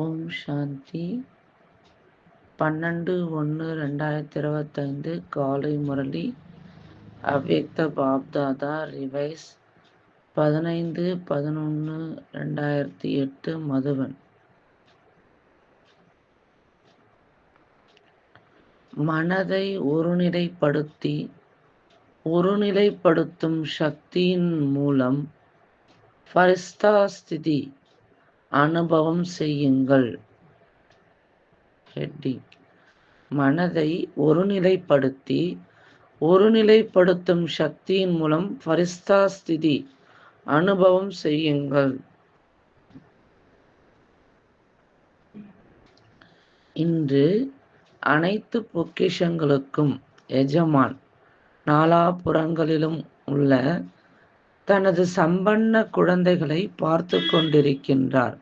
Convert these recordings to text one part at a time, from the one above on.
ஓம் சாந்தி. பன்னெண்டு ஒன்று ரெண்டாயிரத்தி இருபத்தைந்து காலை முரளி. அவ்வக்த பாப்தாதா ரிவைஸ். பதினைந்து பதினொன்று ரெண்டாயிரத்தி எட்டு மதுவன் மனதை ஒருநிலைப்படுத்தி ஒருநிலைப்படுத்தும் சக்தியின் மூலம் ஃபரிஸ்தா ஸ்திதி. அனுபவம் செய்யுங்கள். ஹெட்டிங் மனதை ஒருநிலைப்படுத்தி ஒருநிலைப்படுத்தும் சக்தியின் மூலம் ஃபரிஸ்தா ஸ்திதி அனுபவம் செய்யுங்கள். இன்று அனைத்து பொக்கிஷங்களுக்கும் எஜமான் நாலாபுறங்களிலும் உள்ள தனது சம்பன்ன குழந்தைகளை பார்த்து கொண்டிருக்கின்றார்.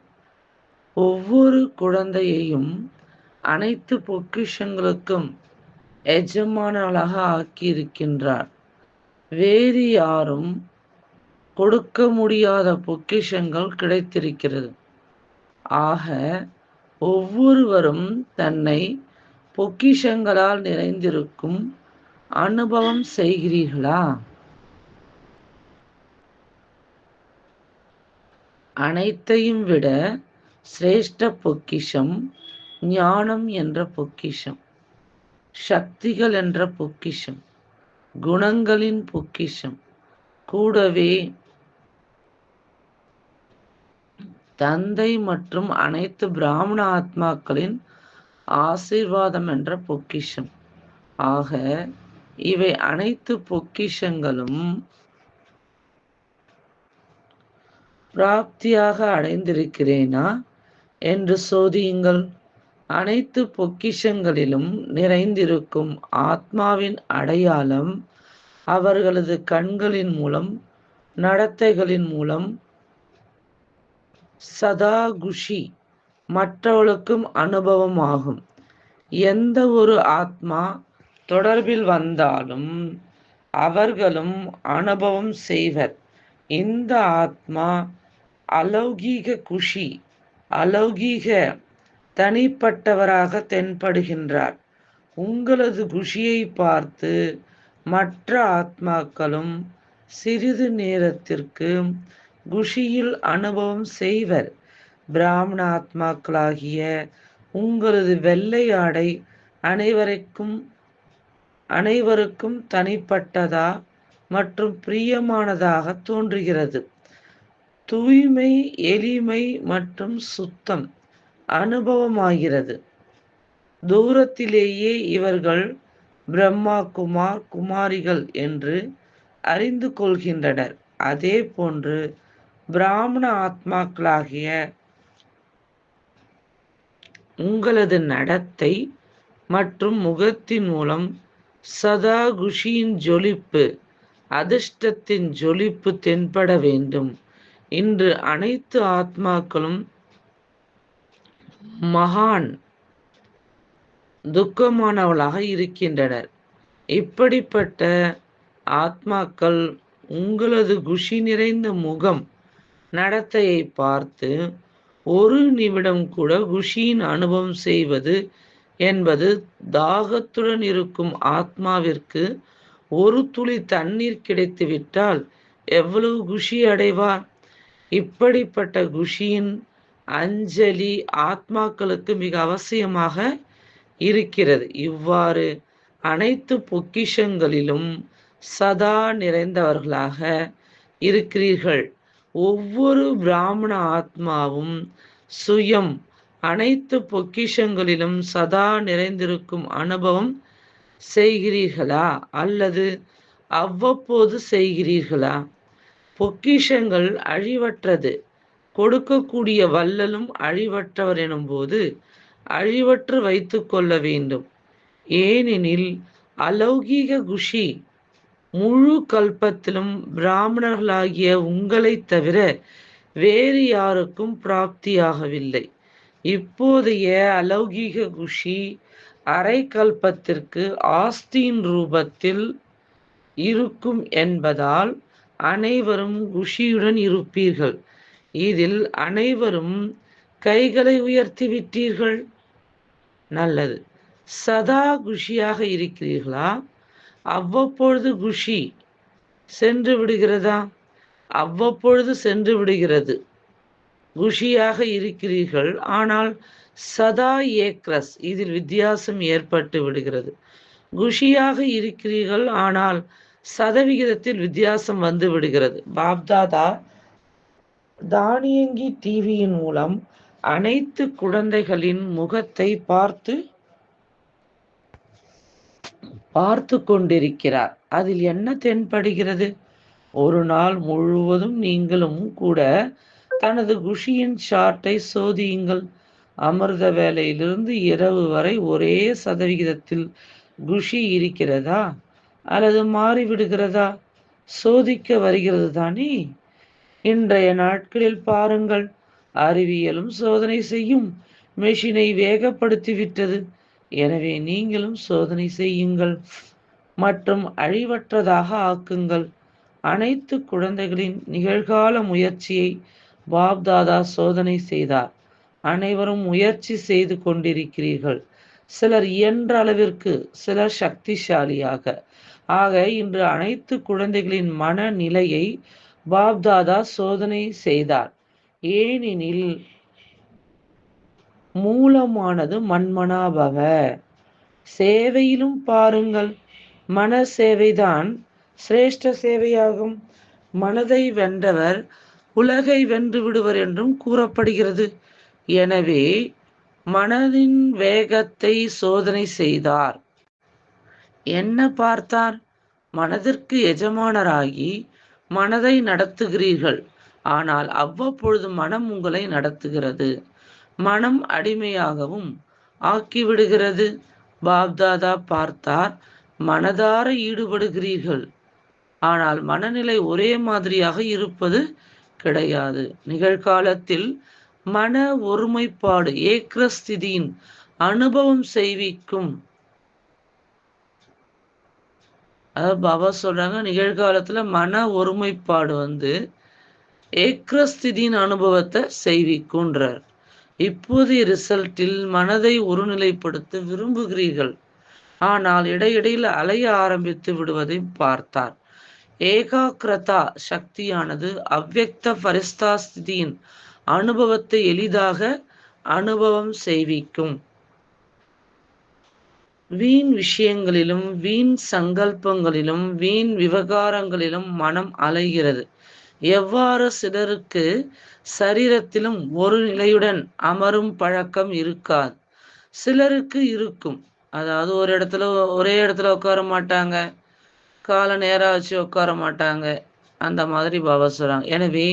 ஒவ்வொரு குழந்தையையும் அனைத்து பொக்கிஷங்களுக்கும் எஜமானர்களாக ஆக்கியிருக்கின்றார். வேறு யாரும் கொடுக்க முடியாத பொக்கிஷங்கள் கிடைத்திருக்கிறது. ஆக ஒவ்வொருவரும் தன்னை பொக்கிஷங்களால் நிறைந்திருக்கும் அனுபவம் செய்கிறீர்களா? அனைத்தையும் விட சிரேஷ்ட பொக்கிஷம் ஞானம் என்ற பொக்கிஷம் சக்திகள் என்ற பொக்கிஷம் குணங்களின் பொக்கிஷம். கூடவே தந்தை மற்றும் அனைத்து பிராமண ஆத்மாக்களின் ஆசீர்வாதம் என்ற பொக்கிஷம். ஆக இவை அனைத்து பொக்கிஷங்களும் பிராப்தியாக அடைந்திருக்கிறேனா? என்று சோதியுங்கள். அனைத்து பொக்கிஷங்களிலும் நிறைந்திருக்கும் ஆத்மாவின் அடையாளம் அவர்களது கண்களின் மூலம் நடத்தைகளின் மூலம் சதா குஷி மற்றவர்களுக்கும் அனுபவமாகும். எந்த ஒரு ஆத்மா தொடர்பில் வந்தாலும் அவர்களும் அனுபவம் செய்வர். இந்த ஆத்மா அலௌகீக குஷி அலௌகீக தனிப்பட்டவராக தென்படுகின்றார். உங்களது குஷியை பார்த்து மற்ற ஆத்மாக்களும் சிறிது நேரத்திற்கு குஷியில் அனுபவம் செய்வர். பிராமண ஆத்மாக்களாகிய உங்களது வெள்ளை ஆடை அனைவருக்கும் அனைவருக்கும் தனிப்பட்டதா மற்றும் பிரியமானதாக தோன்றுகிறது. தூய்மை எளிமை மற்றும் சுத்தம் அனுபவமாகிறது. தூரத்திலேயே இவர்கள் பிரம்மா குமார் குமாரிகள் என்று அறிந்து கொள்கின்றனர். அதே போன்று பிராமண ஆத்மாக்களாகிய உங்களது நடத்தை மற்றும் முகத்தின் மூலம் சதா குஷியின் ஜொலிப்பு அதிர்ஷ்டத்தின் ஜொலிப்பு தென்பட வேண்டும். இன்று அனைத்து ஆத்மாக்களும் மகான் துக்கமானவளாக இருக்கின்றனர். இப்படிப்பட்ட ஆத்மாக்கள் உங்களது குஷி நிறைந்த முகம் நடத்தையை பார்த்து ஒரு நிமிடம் கூட குஷியின் அனுபவம் செய்வது என்பது தாகத்துடன் இருக்கும் ஆத்மாவிற்கு ஒரு துளி தண்ணீர் கிடைத்துவிட்டால் எவ்வளவு குஷி அடைவார்? இப்படிப்பட்ட குஷியின் அஞ்சலி ஆத்மாக்களுக்கு மிக அவசியமாக இருக்கிறது. இவ்வாறு அனைத்து பொக்கிஷங்களிலும் சதா நிறைந்தவர்களாக இருக்கிறீர்கள். ஒவ்வொரு பிராமண ஆத்மாவும் சுயம் அனைத்து பொக்கிஷங்களிலும் சதா நிறைந்திருக்கும் அனுபவம் செய்கிறீர்களா? அல்லது அவ்வப்போது செய்கிறீர்களா? பொக்கிஷங்கள் அழிவற்றது. கொடுக்கக்கூடிய வல்லலும் அழிவற்றவர் எனும்போது அழிவற்று வைத்து கொள்ள வேண்டும். ஏனெனில் அலௌகீக குஷி முழு கல்பத்திலும் பிராமணர்களாகிய உங்களை தவிர வேறு யாருக்கும் பிராப்தியாகவில்லை. இப்போதைய அலௌகீக குஷி அரை கல்பத்திற்கு ஆஸ்தியின் ரூபத்தில் இருக்கும் என்பதால் அனைவரும் குஷியுடன் இருப்பீர்கள். இதில் அனைவரும் கைகளை உயர்த்தி விட்டீர்கள். நல்லது. சதா குஷியாக இருக்கிறீர்களா? அவ்வப்பொழுது குஷி சென்று விடுகிறதா? அவ்வப்பொழுது சென்று விடுகிறது. குஷியாக இருக்கிறீர்கள். ஆனால் சதா ஏக்ரஸ் இதில் வித்தியாசம் ஏற்பட்டு விடுகிறது. குஷியாக இருக்கிறீர்கள். ஆனால் சதவிகிதத்தில் வித்தியாசம் வந்து விடுகிறது. பாப்தாதா தானியங்கி டிவியின் மூலம் அனைத்து குழந்தைகளின் முகத்தை பார்த்து பார்த்து கொண்டிருக்கிறார். அதில் என்ன தென்படுகிறது? ஒரு நாள் முழுவதும் நீங்களும் கூட தனது குஷியின் ஷார்ட்டை சோதியுங்கள். அமிர்த வேலையிலிருந்து இரவு வரை ஒரே சதவிகிதத்தில் குஷி இருக்கிறதா? அல்லது மாறிவிடுகிறதா? சோதிக்க வருகிறது தானே? இன்றைய நாட்களில் பாருங்கள் அறிவியலும் சோதனை செய்யும் மெஷினை வேகப்படுத்திவிட்டது. எனவே நீங்களும் சோதனை செய்யுங்கள் மற்றும் அழிவற்றதாக ஆக்குங்கள். அனைத்து குழந்தைகளின் நிகழ்கால முயற்சியை பாப்தாதா சோதனை செய்தார். அனைவரும் முயற்சி செய்து கொண்டிருக்கிறீர்கள். சிலர் இயன்ற அளவிற்கு சிலர் சக்திசாலியாக. ஆக இன்று அனைத்து குழந்தைகளின் மனநிலையை பாப்தாதா சோதனை செய்தார். ஏனெனில் மூலமானது மண்மனாபவ சேவையிலும் பாருங்கள் மன சேவைதான் சிரேஷ்ட சேவையாகும். மனதை வென்றவர் உலகை வென்று விடுவர் என்றும் கூறப்படுகிறது. எனவே மனதின் வேகத்தை சோதனை செய்தார். என்ன பார்த்தார்? மனதிற்கு எஜமானராகி மனதை நடத்துகிறீர்கள். ஆனால் அவ்வப்பொழுது மனம் உங்களை நடத்துகிறது. மனம் அடிமையாகவும் ஆக்கிவிடுகிறது. பாப்தாதா பார்த்தார் மனதார ஈடுபடுகிறீர்கள். ஆனால் மனநிலை ஒரே மாதிரியாக இருப்பது கிடையாது. நிகழ்காலத்தில் மன ஒருமைப்பாடு ஏக்ரஸ்திதியின் அனுபவம் செய்விக்கும். பாபா சொல்றாங்க நிகழ்காலத்துல மன ஒருமைப்பாடு வந்து ஏக்ரஸ்திதியின் அனுபவத்தை செய்விக்குன்றார் இப்போதைய ரிசல்ட்டில் மனதை ஒருநிலைப்படுத்த விரும்புகிறீர்கள். ஆனால் இடையிடையில் அலைய ஆரம்பித்து விடுவதை பார்த்தார். ஏகாக்கிரதா சக்தியானது அவ்வக்த பரிஸ்தா ஸ்திதியின் அனுபவத்தை எளிதாக அனுபவம் செய்விக்கும். வீண் விஷயங்களிலும் வீண் சங்கல்பங்களிலும் வீண் விவகாரங்களிலும் மனம் அலைகிறது. எவ்வாறு சிலருக்கு சரீரத்திலும் ஒரு நிலையுடன் அமரும் பழக்கம் இருக்காது. சிலருக்கு இருக்கும். அதாவது ஒரு இடத்துல ஒரே இடத்துல உட்கார மாட்டாங்க. காலை நேராக வச்சு உட்கார மாட்டாங்க. அந்த மாதிரி பாபா சொல்றாங்க. எனவே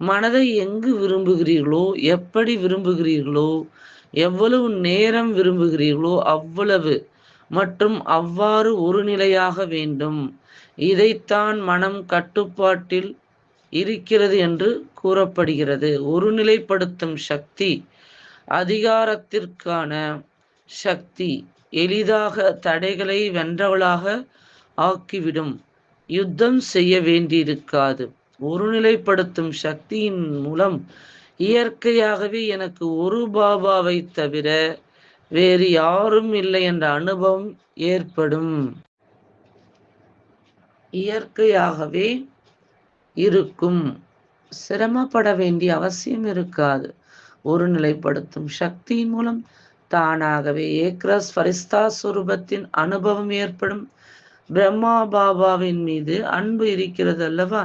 மனதை எங்கு விரும்புகிறீர்களோ எப்படி விரும்புகிறீர்களோ எவ்வளவு நேரம் விரும்புகிறீர்களோ அவ்வளவு. மற்றும் அவ்வாறு ஒரு நிலையாக வேண்டும். இதைத்தான் மனம் கட்டுப்பாட்டில் இருக்கிறது என்று கூறப்படுகிறது. ஒருநிலைப்படுத்தும் சக்தி அதிகாரத்திற்கான சக்தி எளிதாக தடைகளை வென்றவளாக ஆக்கிவிடும். யுத்தம் செய்ய வேண்டியிருக்காது. ஒருநிலைப்படுத்தும் சக்தியின் மூலம் இயற்கையாகவே எனக்கு ஒரு பாபாவை தவிர வேறு யாரும் இல்லை என்ற அனுபவம் ஏற்படும். இயற்கையாகவே இருக்கும். சிரமப்பட வேண்டிய அவசியம் இருக்காது. ஒருநிலைப்படுத்தும் சக்தியின் மூலம் தானாகவே ஏக்ரஸ் ஃபரிஸ்தா சுரூபத்தின் அனுபவம் ஏற்படும். பிரம்மா பாபாவின் மீது அன்பு இருக்கிறது அல்லவா?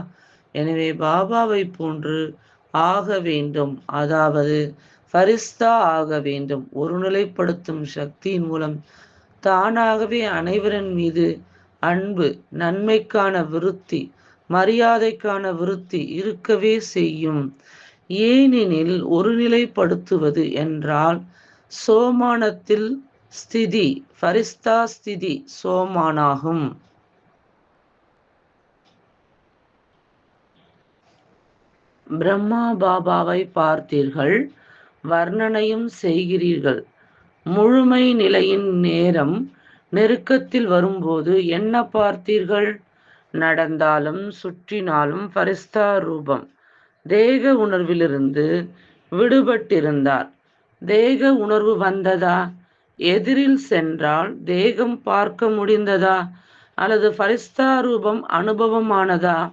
எனவே பாபாவை போன்று ஆக வேண்டும். அதாவது ஃபரிஸ்தா ஆக வேண்டும். ஒருநிலைப்படுத்தும் சக்தியின் மூலம் தானாகவே அனைவரின் மீது அன்பு நன்மைக்கான விருத்தி மரியாதைக்கான விருத்தி இருக்கவே செய்யும். ஏனெனில் ஒருநிலைப்படுத்துவது என்றால் சோமானத்தில் ஸ்திதி ஃபரிஸ்தா ஸ்திதி சோமானாகும். பிரம்மா பாபாவை பார்த்தீர்கள் வர்ணனையும் செய்கிறீர்கள். முழுமை நிலையின் நேரம் நெருக்கத்தில் வரும்போது என்ன பார்த்தீர்கள்? நடந்தாலும் சுற்றினாலும் பரிஸ்தா ரூபம். தேக உணர்விலிருந்து விடுபட்டிருந்தார். தேக உணர்வு வந்ததா? எதிரில் சென்றால் தேகம் பார்க்க முடிந்ததா? அல்லது ஃபரிஸ்தா ரூபம் அனுபவமானதா?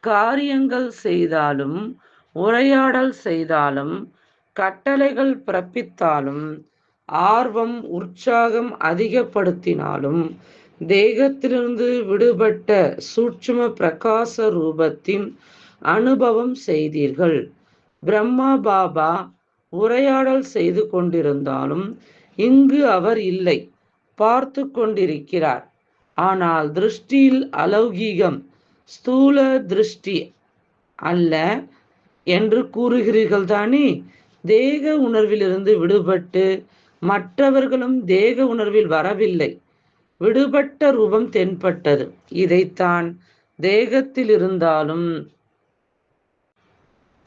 காரியங்கள் செய்தாலும் உரையாடல் செய்தாலும் கட்டளைகள் பிறப்பித்தாலும் ஆர்வம் உற்சாகம் அதிகப்படுத்தினாலும் தேகத்திலிருந்து விடுபட்ட சூட்சும பிரகாச ரூபத்தின் அனுபவம் செய்தீர்கள். பிரம்மா பாபா உரையாடல் செய்து கொண்டிருந்தாலும் இங்கு அவர் இல்லை. பார்த்து கொண்டிருக்கிறார். ஆனால் திருஷ்டியில் அலௌகீகம் ஸ்தூல திருஷ்டி அல்ல என்று கூறுகிறீர்கள் தானே தேக உணர்விலிருந்து விடுபட்டு மற்றவர்களும் தேக உணர்வில் வரவில்லை. விடுபட்ட ரூபம் தென்பட்டது. இதைத்தான் தேகத்தில் இருந்தாலும்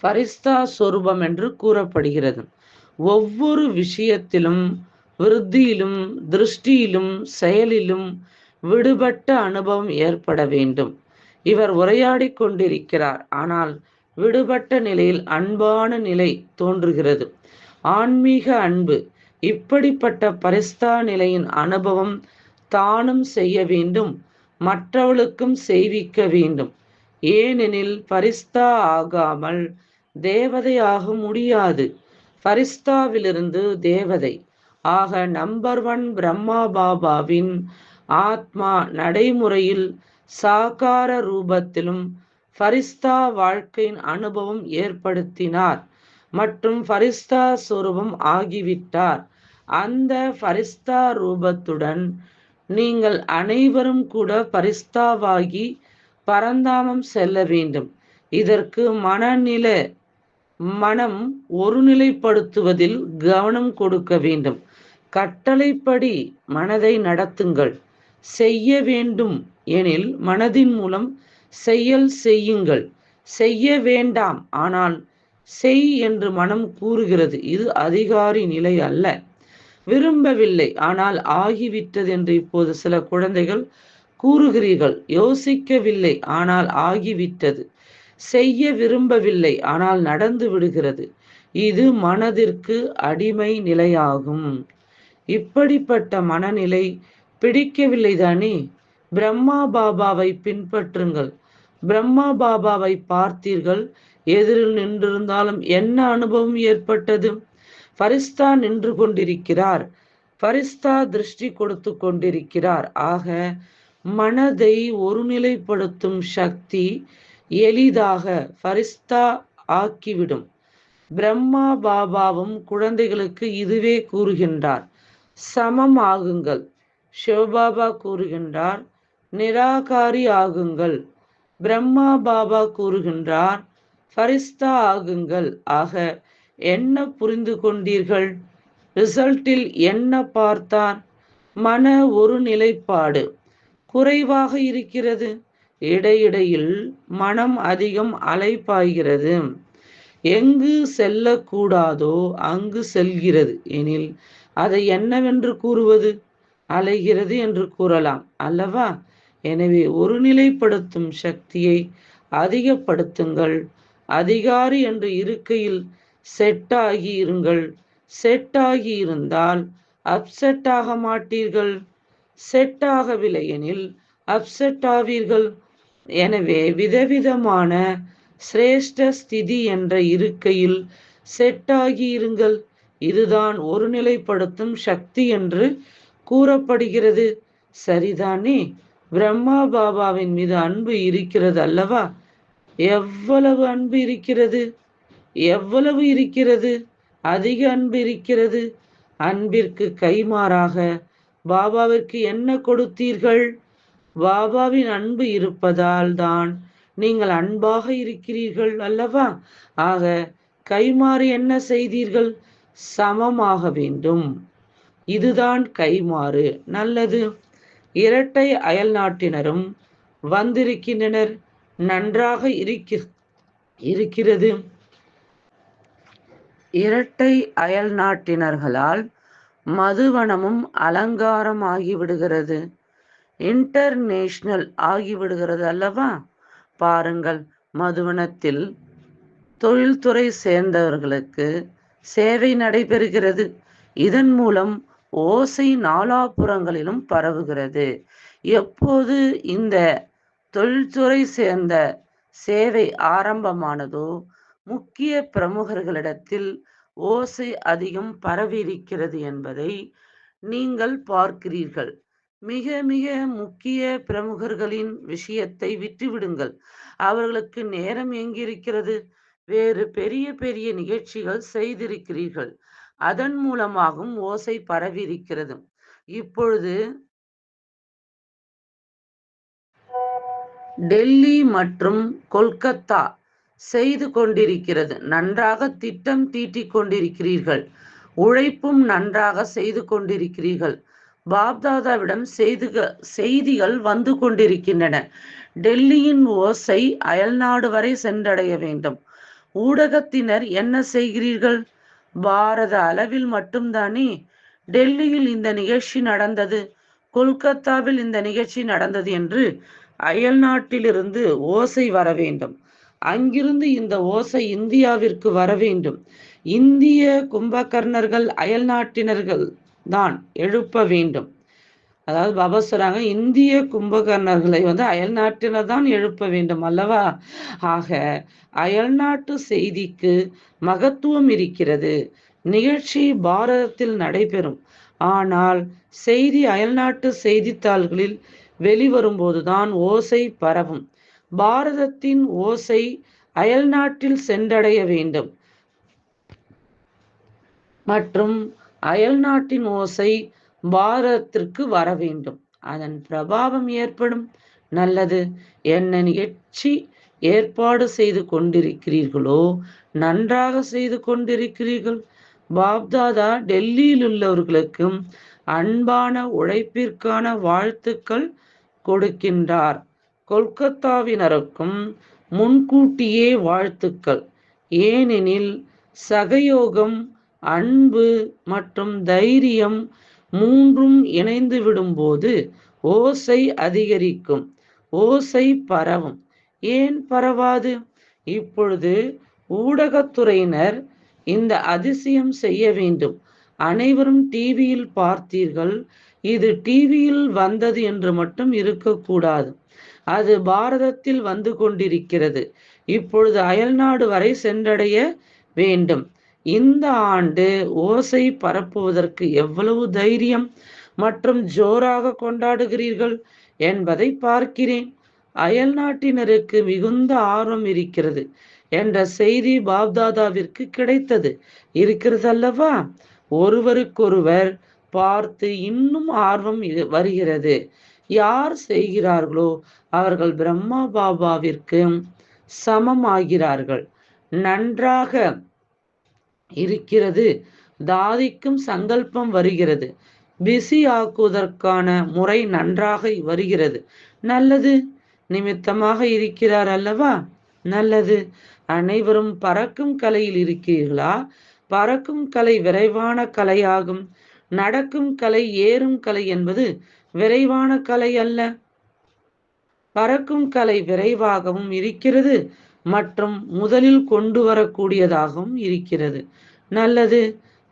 பரிஸ்தா சொரூபம் என்று கூறப்படுகிறது. ஒவ்வொரு விஷயத்திலும் விருத்தியிலும் திருஷ்டியிலும் செயலிலும் விடுபட்ட அனுபவம் ஏற்பட வேண்டும். இவர் உரையாடி கொண்டிருக்கிறார். ஆனால் விடுபட்ட நிலையில் அன்பான நிலை தோன்றுகிறது. ஆன்மீக அன்பு இப்படிப்பட்ட பரிஸ்தா நிலையின் அனுபவம் தானும் செய்ய வேண்டும் மற்றவளுக்கும் செய்விக்க வேண்டும். ஏனெனில் பரிஸ்தா ஆகாமல் தேவதையாக முடியாது. பரிஸ்தாவிலிருந்து தேவதை. ஆக நம்பர் ஒன் பிரம்மா பாபாவின் ஆத்மா நடைமுறையில் சாகார ரூபத்திலும் ஃபரிஸ்தா வாழ்க்கையின் அனுபவம் ஏற்படுத்தினார் மற்றும் ஃபரிஸ்தா சுரூபம் ஆகிவிட்டார். அந்த ஃபரிஸ்தா ரூபத்துடன் நீங்கள் அனைவரும் கூட பரிஸ்தாவாகி பரந்தாமம் செல்ல வேண்டும். இதற்கு மனநில மனம் ஒருநிலைப்படுத்துவதில் கவனம் கொடுக்க வேண்டும். கட்டளைப்படி மனதை நடத்துங்கள். செய்ய வேண்டும். எனில் மனதின் மூலம் செயல் செய்யுங்கள். செய்ய வேண்டாம். ஆனால் செய் என்று மனம் கூறுகிறது. இது அதிகாரி நிலை அல்ல. விரும்பவில்லை. ஆனால் ஆகிவிட்டது என்று இப்போது சில குழந்தைகள் கூறுகிறீர்கள். யோசிக்கவில்லை. ஆனால் ஆகிவிட்டது. செய்ய விரும்பவில்லை. ஆனால் நடந்து விடுகிறது. இது மனதிற்கு அடிமை நிலையாகும். இப்படிப்பட்ட மனநிலை பிடிக்கவில்லை தானே? பிரம்மா பாபாவை பின்பற்றுங்கள். பிரம்மா பாபாவை பார்த்தீர்கள். எதிரில் நின்றிருந்தாலும் என்ன அனுபவம் ஏற்பட்டது? ஃபரிஸ்தா நின்று கொண்டிருக்கிறார். ஃபரிஸ்தா திருஷ்டி கொடுத்து கொண்டிருக்கிறார். ஆக மனதை ஒருநிலைப்படுத்தும் சக்தி எளிதாக ஃபரிஸ்தா ஆக்கிவிடும். பிரம்மா பாபாவும் குழந்தைகளுக்கு இதுவே கூறுகின்றார். சமம் ஆகுங்கள் சிவபாபா கூறுகின்றார் நிராகாரி ஆகுங்கள் பிரம்மா பாபா கூறுகின்றார் ஃபரிஸ்தா ஆகுங்கள். ஆக என்ன புரிந்து கொண்டீர்கள்? ரிசல்ட்டில் என்ன பார்த்தார் மன ஒரு நிலைப்பாடு குறைவாக இருக்கிறது. இடையிடையில் மனம் அதிகம் அலைப்பாய்கிறது எங்கு செல்லக்கூடாதோ அங்கு செல்கிறது. எனில் அதை என்னவென்று கூறுவது? அலைகிறது என்று கூறலாம். அல்லவா? எனவே ஒருநிலைப்படுத்தும் சக்தியை அதிகப்படுத்துங்கள். அதிகாரி என்று இருக்கையில் செட் இருங்கள். செட் இருந்தால் அப்செட் ஆக மாட்டீர்கள். செட் ஆகவில்லை எனில் அப்செட் ஆவீர்கள். எனவே விதவிதமான சிரேஷ்ட ஸ்திதி என்ற இருக்கையில் செட்டாகி இருங்கள். இதுதான் ஒருநிலைப்படுத்தும் சக்தி என்று கூறப்படுகிறது. சரிதானே? பிரம்மா பாபாவின் மீது அன்பு இருக்கிறது அல்லவா? எவ்வளவு அன்பு இருக்கிறது? எவ்வளவு இருக்கிறது? அதிக அன்பு இருக்கிறது? அன்பிற்கு கைமாறாக பாபாவிற்கு என்ன கொடுத்தீர்கள்? பாபாவின் அன்பு இருப்பதால் தான் நீங்கள் அன்பாக இருக்கிறீர்கள் அல்லவா? ஆக கைமாறு என்ன செய்தீர்கள்? சமமாக வேண்டும். இதுதான் கைமாறு. நல்லது. இரட்டை அயல் நாட்டினரும் வந்திருக்கின்றனர். நன்றாக இருக்க இருக்கிறது. இரட்டை அயல் நாட்டினர்களால் மதுவனமும் அலங்காரம் ஆகிவிடுகிறது இன்டர்நேஷனல் ஆகிவிடுகிறது அல்லவா? பாருங்கள் மதுவனத்தில் தொழில்துறை சேர்ந்தவர்களுக்கு சேவை நடைபெறுகிறது. இதன் மூலம் ஓசை நாலாபுறங்களிலும் பரவுகிறது. எப்போது இந்த தொழில்துறை சேர்ந்த சேவை ஆரம்பமானதோ முக்கிய பிரமுகர்களிடத்தில் ஓசை அதிகம் பரவியிருக்கிறது என்பதை நீங்கள் பார்க்கிறீர்கள். மிக மிக முக்கிய பிரமுகர்களின் விஷயத்தை விட்டுவிடுங்கள். அவர்களுக்கு நேரம் எங்கிருக்கிறது? வேறு பெரிய பெரிய நிகழ்ச்சிகள் செய்திருக்கிறீர்கள். அதன் மூலமாகவும் ஓசை பரவியிருக்கிறது. இப்பொழுது டெல்லி மற்றும் கொல்கத்தா செய்து கொண்டிருக்கிறது. நன்றாக திட்டம் தீட்டிக் கொண்டிருக்கிறீர்கள். உழைப்பும் நன்றாக செய்து கொண்டிருக்கிறீர்கள். பாப்தாதாவிடம் செய்துக செய்திகள் வந்து கொண்டிருக்கின்றன. டெல்லியின் ஓசை அயல்நாடு வரை சென்றடைய வேண்டும். ஊடகத்தினர் என்ன செய்கிறீர்கள்? பாரத அளவில் மட்டும்தானே டெல்லியில் இந்த நிகழ்ச்சி நடந்தது கொல்கத்தாவில் இந்த நிகழ்ச்சி நடந்தது என்று அயல் நாட்டிலிருந்து ஓசை வர வேண்டும். அங்கிருந்து இந்த ஓசை இந்தியாவிற்கு வர வேண்டும். இந்திய கும்பகர்ணர்கள் அயல் நாட்டினர்கள் தான் எழுப்ப வேண்டும். அதாவது பாபா சொல்றாங்க இந்திய கும்பகர்ணர்களை வந்து அயல் தான் எழுப்ப வேண்டும் அல்லவா? ஆக அயல்நாட்டு செய்திக்கு மகத்துவம் இருக்கிறது. நிகழ்ச்சி பாரதத்தில் நடைபெறும். ஆனால் செய்தி அயல்நாட்டு செய்தித்தாள்களில் வெளிவரும்போதுதான் ஓசை பரவும். பாரதத்தின் ஓசை அயல்நாட்டில் சென்றடைய வேண்டும். மற்றும் அயல்நாட்டின் ஓசை பாரதத்திற்கு வர வேண்டும். அதன் பிரபாவம் ஏற்படும். நல்லது. என்ன நிகழ்ச்சி ஏற்பாடு செய்து கொண்டிருக்கிறீர்களோ? நன்றாக செய்து கொண்டிருக்கிறீர்கள். பாப்தாதா டெல்லியில் உள்ளவர்களுக்கும் அன்பான உழைப்பிற்கான வாழ்த்துக்கள் கொடுக்கின்றார். கொல்கத்தாவினருக்கும் முன்கூட்டியே வாழ்த்துக்கள். ஏனெனில் சகயோகம் அன்பு மற்றும் தைரியம் மூன்றும் இணைந்து விடும்போது ஓசை அதிகரிக்கும். ஓசை பரவும். ஏன் பரவாது? இப்பொழுது ஊடகத்துறையினர் இந்த அதிசயம் செய்ய வேண்டும். அனைவரும் டிவியில் பார்த்தீர்கள். இது டிவியில் வந்தது என்று மட்டும் இருக்கக்கூடாது. அது பாரதத்தில் வந்து கொண்டிருக்கிறது. இப்பொழுது அயல்நாடு வரை சென்றடைய வேண்டும். இந்த ஆண்டு ஓசை பரப்புவதற்கு எவ்வளவு தைரியம் மற்றும் ஜோராக கொண்டாடுகிறீர்கள் என்பதை பார்க்கிறேன். அயல் நாட்டினருக்கு மிகுந்த ஆர்வம் இருக்கிறது என்ற செய்தி பாப்தாதாவிற்கு கிடைத்தது. இருக்கிறது அல்லவா ஒருவருக்கொருவர் பார்த்து இன்னும் ஆர்வம் வருகிறது. யார் செய்கிறார்களோ அவர்கள் பிரம்மா பாபாவிற்கு சமமாகிறார்கள். நன்றாக இருக்கிறது. தாதிக்கும் சங்கல்பம் வருகிறது. பிஸி ஆக்குவதற்கான முறை நன்றாக வருகிறது. நல்லது. நிமித்தமாக இருக்கிறார் அல்லவா? நல்லது. அனைவரும் பறக்கும் கலையில் இருக்கிறீர்களா? பறக்கும் கலை விரைவான கலையாகும். நடக்கும் கலை ஏறும் கலை என்பது விரைவான கலை அல்ல. பறக்கும் கலை விரைவாகவும் இருக்கிறது. மற்றும் முதலில் கொண்டு வரக்கூடியதாகவும் இருக்கிறது. நல்லது.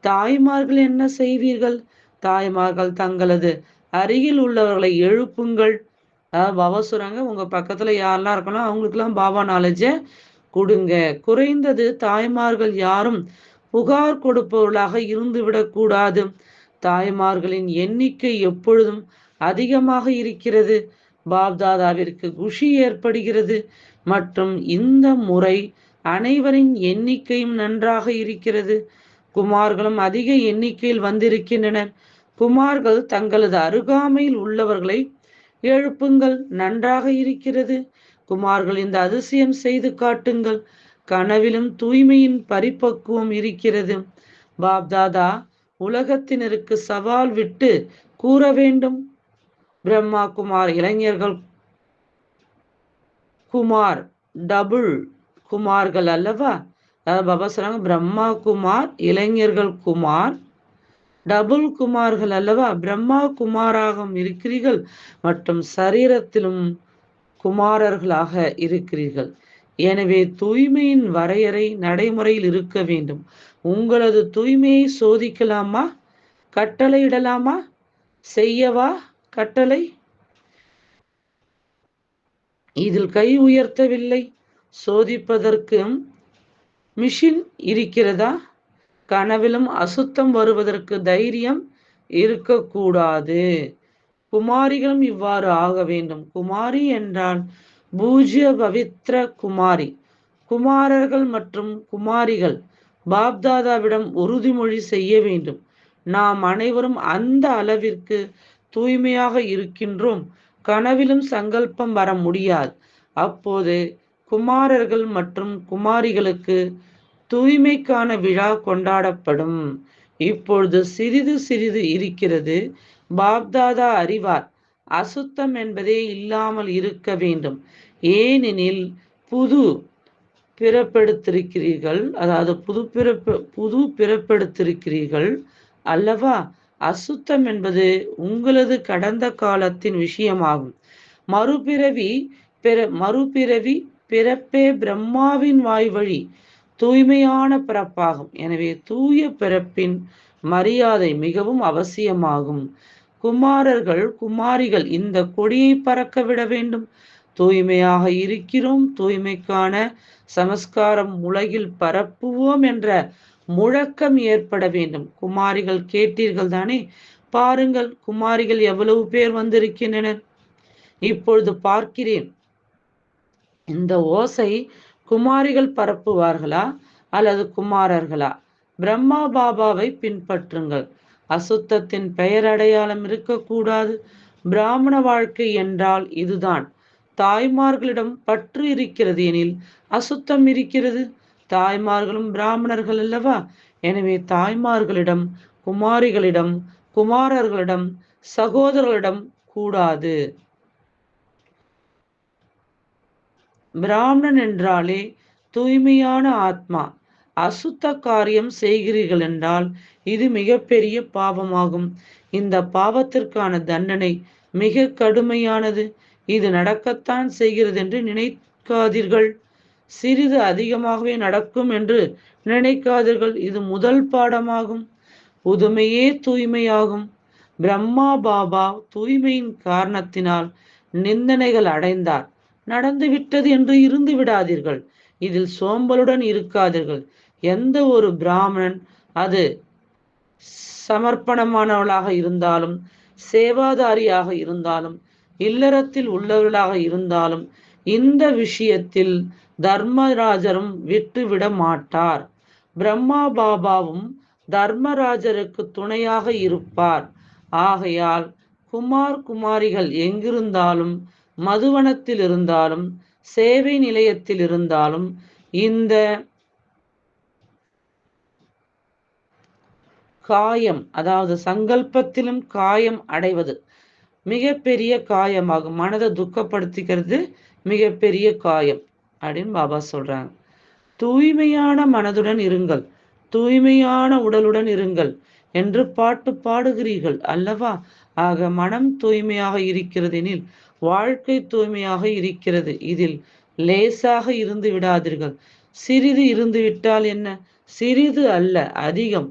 தாய்மார்கள் என்ன செய்வீர்கள்? தாய்மார்கள் தங்களது அருகில் உள்ளவர்களை எழுப்புங்கள். பாபா சொல்றாங்க உங்க பக்கத்துல யாரெல்லாம் இருக்கணும் அவங்களுக்கெல்லாம் பாபா நாலேஜை கொடுங்க. குறைந்தது தாய்மார்கள் யாரும் புகார் கொடுப்பவர்களாக இருந்து விடக்கூடாது தாய்மார்களின் எண்ணிக்கை எப்பொழுதும் அதிகமாக இருக்கிறது. பாப்தாதாவிற்கு குஷி ஏற்படுகிறது. மற்றும் இந்த முறை அனைவரின் எண்ணிக்கையும் நன்றாக இருக்கிறது. குமார்களும் அதிக எண்ணிக்கையில் வந்திருக்கின்றனர் குமார்கள் தங்களது அருகாமையில் உள்ளவர்களை எழுப்புங்கள் நன்றாக இருக்கிறது. குமார்கள் இந்த அதிசயம் செய்து காட்டுங்கள். கனவிலும் தூய்மையின் பரிபக்குவம் இருக்கிறது. பாப்தாதா உலகத்தினருக்கு சவால் விட்டு கூற வேண்டும். பிரம்மா குமார் இளைஞர்கள் குமார் டபுள் குமார்கள் அல்லவா? அதாவது பாபா சொல்றாங்க பிரம்மா குமார் இளைஞர்கள் குமார். டபுள் குமார்கள் அல்லவா? பிரம்மா குமாராக இருக்கிறீர்கள் மற்றும் சரீரத்திலும் குமாரர்களாக இருக்கிறீர்கள். எனவே தூய்மையின் வரையறை நடைமுறையில் இருக்க வேண்டும். உங்களது தூய்மையை சோதிக்கலாமா? கட்டளையிடலாமா? செய்யவா? கட்டளை? இதில் கை உயர்த்தவில்லை. சோதிப்பதற்கு மிஷின் இருக்கிறதா? கனவிலும் அசுத்தம் வருவதற்கு தைரியம் இருக்கக்கூடாது. குமாரிகளும் இவ்வாறு ஆக வேண்டும். குமாரி என்றால் பூஜ்ய பவித்ர குமாரி. குமாரர்கள் மற்றும் குமாரிகள் பாப்தாதாவிடம் உறுதிமொழி செய்ய வேண்டும். நாம் அனைவரும் அந்த அளவிற்கு தூய்மையாக இருக்கின்றோம். கனவிலும் சங்கல்பம் வர முடியாது. அப்போது குமாரர்கள் மற்றும் குமாரிகளுக்கு தூய்மைக்கான விழா கொண்டாடப்படும். இப்பொழுது சிறிது சிறிது இருக்கிறது. பாப்தாதா அறிவார் அசுத்தம் என்பதே இல்லாமல் இருக்க வேண்டும். ஏனெனில் புது பிறப்பெடுத்திருக்கிறீர்கள் அதாவது புது பிறப்பு புது பிறப்பெடுத்திருக்கிறீர்கள் அல்லவா? அசுத்தம் என்பது உங்களது கடந்த காலத்தின் விஷயமாகும். மறுபிறவி பிற மறுபிறவி பிறப்பே பிரம்மாவின் வாய் வழி தூய்மையான பிறப்பாகும். எனவே தூய பிறப்பின் மரியாதை மிகவும் அவசியமாகும். குமாரர்கள் குமாரிகள் இந்த கொடியை பறக்க விட வேண்டும். தூய்மையாக இருக்கிறோம் தூய்மைக்கான சமஸ்காரம் உலகில் பரப்புவோம் என்ற முழக்கம் ஏற்பட வேண்டும். குமாரிகள் கேட்டீர்கள் தானே பாருங்கள் குமாரிகள் எவ்வளவு பேர் வந்திருக்கின்றனர். இப்பொழுது பார்க்கிறேன். இந்த ஓசை குமாரிகள் பரப்புவார்களா அல்லது குமாரர்களா? பிரம்மா பாபாவை பின்பற்றுங்கள். அசுத்தத்தின் பெயர் அடையாளம் இருக்கக்கூடாது. பிராமண வாழ்க்கை என்றால் இதுதான். தாய்மார்களிடம் பற்று இருக்கிறது எனில் அசுத்தம் இருக்கிறது. தாய்மார்களும் பிராமணர்கள் அல்லவா? எனவே தாய்மார்களிடம் குமாரிகளிடம் குமாரர்களிடம் சகோதரர்களிடம் கூடாது. பிராமணன் என்றாலே தூய்மையான ஆத்மா. அசுத்த காரியம் செய்கிறீர்கள் என்றால் இது மிகப்பெரிய பாவமாகும். இந்த பாவத்திற்கான தண்டனை மிக கடுமையானது. இது நடக்கத்தான் செய்கிறது என்று நினைக்காதீர்கள். சிறிது அதிகமாகவே நடக்கும் என்று நினைக்காதீர்கள். இது முதல் பாடமாகும். புதுமையே தூய்மையாகும். பிரம்மா பாபா தூய்மையின் காரணத்தினால் நிந்தனைகள் அடைந்தார். நடந்துவிட்டது என்று இருந்து விடாதீர்கள். இதில் சோம்பலுடன் இருக்காதீர்கள். எந்த ஒரு பிராமணன் அது சமர்ப்பணமானவளாக இருந்தாலும் சேவாதாரியாக இருந்தாலும் இல்லறத்தில் உள்ளவர்களாக இருந்தாலும் இந்த விஷயத்தில் தர்மராஜரும் விட்டுவிட மாட்டார். பிரம்மா பாபாவும் தர்மராஜருக்கு துணையாக இருப்பார். ஆகையால் குமார் குமாரிகள் எங்கிருந்தாலும் மதுவனத்தில் இருந்தாலும் சேவை நிலையத்தில் இருந்தாலும் இந்த காயம் அதாவது சங்கல்பத்திலும் காயம் அடைவது மிகப்பெரிய காயமாகும். மனதை துக்கப்படுத்திக்கிறது மிகப்பெரிய காயம். அப்படின்னு பாபா சொல்றாங்க. தூய்மையான மனதுடன் இருங்கள். தூய்மையான உடலுடன் இருங்கள் என்று பாட்டு பாடுகிறீர்கள் அல்லவா? ஆக மனம் தூய்மையாக இருக்கிறது எனில் வாழ்க்கை தூய்மையாக இருக்கிறது. இதில் லேசாக இருந்து விடாதீர்கள். சிறிது இருந்து விட்டால் என்ன? சிறிது அல்ல அதிகம்.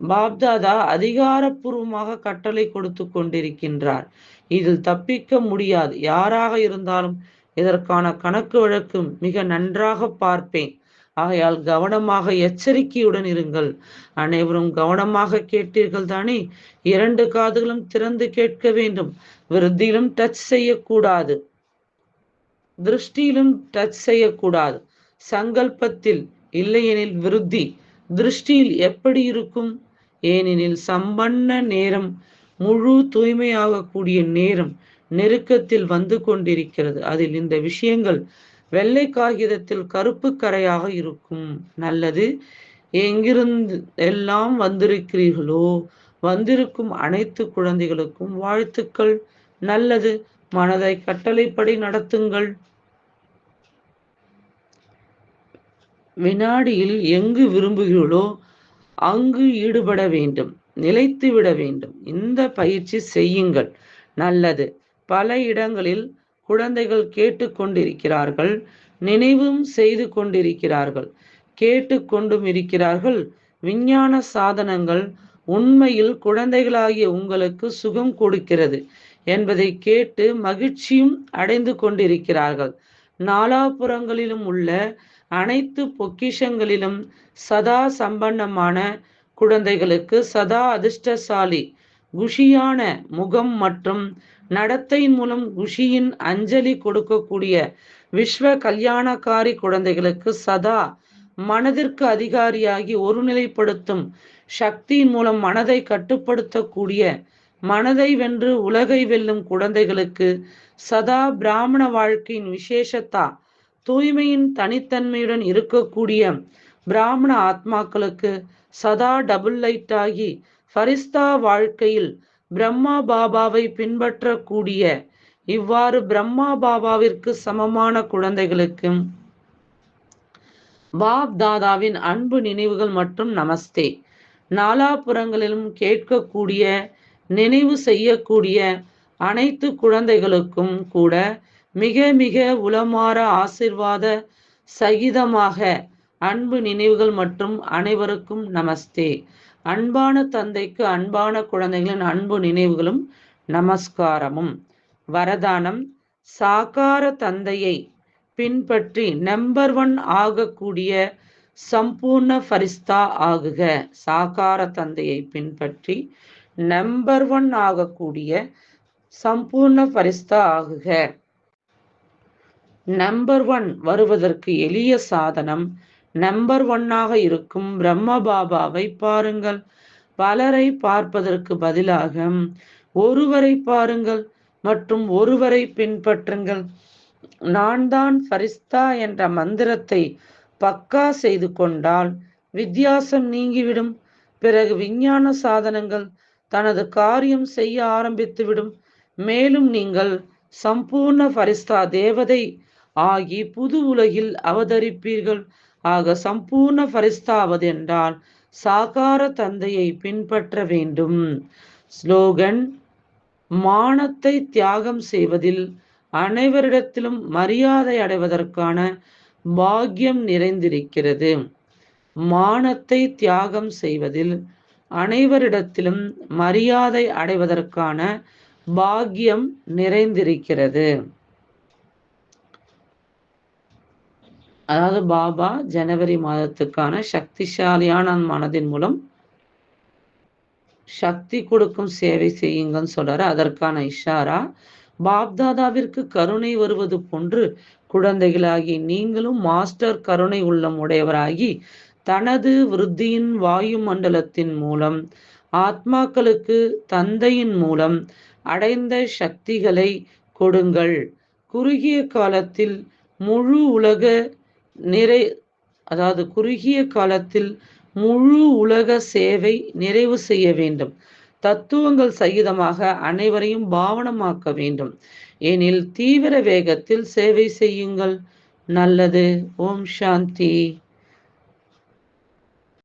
பாப்தாதா அதிகாரப்பூர்வமாக கட்டளை கொடுத்து கொண்டிருக்கின்றார். இதில் தப்பிக்க முடியாது. யாராக இருந்தாலும் இதற்கான கணக்கு வழக்கு மிக நன்றாக பார்ப்பேன். ஆகையால் கவனமாக எச்சரிக்கையுடன் இருங்கள். அனைவரும் கவனமாக கேட்டீர்கள் தானே? இரண்டு காதுகளும் திறந்து கேட்க வேண்டும். விருத்தியிலும் டச் செய்யக்கூடாது. திருஷ்டியிலும் டச் செய்யக்கூடாது. சங்கல்பத்தில் இல்லையெனில் விருத்தி. திருஷ்டியில் எப்படி இருக்கும்? ஏனெனில் சம்பன்ன நேரம் முழு தூய்மையாகக்கூடிய நேரம். நெருக்கத்தில் வந்து கொண்டிருக்கிறது. அதில் இந்த விஷயங்கள் வெள்ளை காகிதத்தில் கருப்பு கரையாக இருக்கும். நல்லது. எங்கிருந்து எல்லாம் வந்திருக்கிறீர்களோ? வந்திருக்கும் அனைத்து குழந்தைகளுக்கும் வாழ்த்துக்கள். நல்லது. மனதை கட்டளைப்படி நடத்துங்கள். வினாடியில் எங்கு விரும்புகிறீர்களோ அங்கு ஈடுபட வேண்டும். நிலைத்து விட வேண்டும். இந்த பயிற்சி செய்யுங்கள். நல்லது. பல இடங்களில் குழந்தைகள் கேட்டுக்கொண்டிருக்கிறார்கள் நினைவும் செய்து கொண்டிருக்கிறார்கள். கேட்டுக்கொண்டும் இருக்கிறார்கள். விஞ்ஞான சாதனங்கள் உண்மையில் குழந்தைகளாகிய உங்களுக்கு சுகம் கொடுக்கிறது என்பதை கேட்டு மகிழ்ச்சியும் அடைந்து கொண்டிருக்கிறார்கள். நாலாபுறங்களிலும் உள்ள அனைத்து பொக்கிஷங்களிலும் சதா சம்பன்னமான குழந்தைகளுக்கு சதா அதிர்ஷ்டசாலி குஷியான முகம் மற்றும் நடத்தையின் மூலம் குஷியின் அஞ்சலி கொடுக்கக்கூடிய விஸ்வ கல்யாணக்காரி குழந்தைகளுக்கு சதா மனதிற்கு அதிகாரியாகி ஒருநிலைப்படுத்தும் சக்தியின் மூலம் மனதை கட்டுப்படுத்தக்கூடிய மனதை வென்று உலகை வெல்லும் குழந்தைகளுக்கு சதா பிராமண வாழ்க்கையின் விசேஷத்தா தூய்மையின் தனித்தன்மையுடன் இருக்கக்கூடிய பிராமண ஆத்மாக்களுக்கு சதா டபுள் லைட் ஆகி ஃபரிஸ்தா வாழ்க்கையில் பிரம்மா பாபாவை பின்பற்றக்கூடிய இவ்வாறு பிரம்மா பாபாவிற்கு சமமான குழந்தைகளுக்கும் பாப் தாதாவின் அன்பு நினைவுகள் மற்றும் நமஸ்தே. நாலாபுறங்களிலும் கேட்கக்கூடிய நினைவு செய்யக்கூடிய அனைத்து குழந்தைகளுக்கும் கூட மிக மிக உளமாற ஆசிர்வாத சகிதமாக அன்பு நினைவுகள் மற்றும் அனைவருக்கும் நமஸ்தே. அன்பான தந்தைக்கு அன்பான குழந்தைகளின் அன்பு நினைவுகளும் நமஸ்காரமும். வரதானம் சாக்கார தந்தையை பின்பற்றி நம்பர் ஒன் ஆகக்கூடிய சம்பூர்ண ஃபரிஸ்தா ஆகுக. சாக்கார தந்தையை பின்பற்றி நம்பர் ஒன் ஆகக்கூடிய சம்பூர்ண ஃபரிஸ்தா ஆகுக. நம்பர் ஒன் வருவதற்கு எளிய சாதனம் நம்பர் ஒன்னாக இருக்கும் பிரம்ம பாபாவை பாருங்கள். பலரை பார்ப்பதற்கு பதிலாக ஒருவரை பாருங்கள் மற்றும் ஒருவரை பின்பற்றுங்கள். நான் தான் ஃபரிஸ்தா என்ற மந்திரத்தை பக்கா செய்து கொண்டால் வித்தியாசம் நீங்கிவிடும். பிறகு விஞ்ஞான சாதனங்கள் தனது காரியம் செய்ய ஆரம்பித்துவிடும். மேலும் நீங்கள் சம்பூர்ண ஃபரிஸ்தா தேவதை ஆகி புது உலகில் அவதரிப்பீர்கள். ஆக சம்பூர்ண ஃபரிஸ்தாவது என்றால் சாகார தந்தையை பின்பற்ற வேண்டும். ஸ்லோகன் மானத்தை தியாகம் செய்வதில் அனைவரிடத்திலும் மரியாதை அடைவதற்கான பாக்கியம் நிறைந்திருக்கிறது. மானத்தை தியாகம் செய்வதில் அனைவரிடத்திலும் மரியாதை அடைவதற்கான பாக்கியம் நிறைந்திருக்கிறது. அதாவது பாபா ஜனவரி மாதத்துக்கான சக்திசாலியான மனதின் மூலம் சக்தி கொடுக்கும் சேவை செய்யுங்கன்னு சொல்றாரு. அதற்கான இஷாரா பாப்தாதாவிற்கு கருணை வருவது போன்று குழந்தைகளாகி நீங்களும் மாஸ்டர் கருணை உள்ளம் உடையவராகி தனது விருத்தியின் வாயு மண்டலத்தின் மூலம் ஆத்மாக்களுக்கு தந்தையின் மூலம் அடைந்த சக்திகளை கொடுங்கள். குறுகிய காலத்தில் முழு உலக நிறை அதாவது குறுகிய காலத்தில் முழு உலக சேவை நிறைவு செய்ய வேண்டும். தத்துவங்கள் சகிதமாக அனைவரையும் பாவனமாக்க வேண்டும். எனில் தீவிர வேகத்தில் சேவை செய்யுங்கள். நல்லது. ஓம் சாந்தி.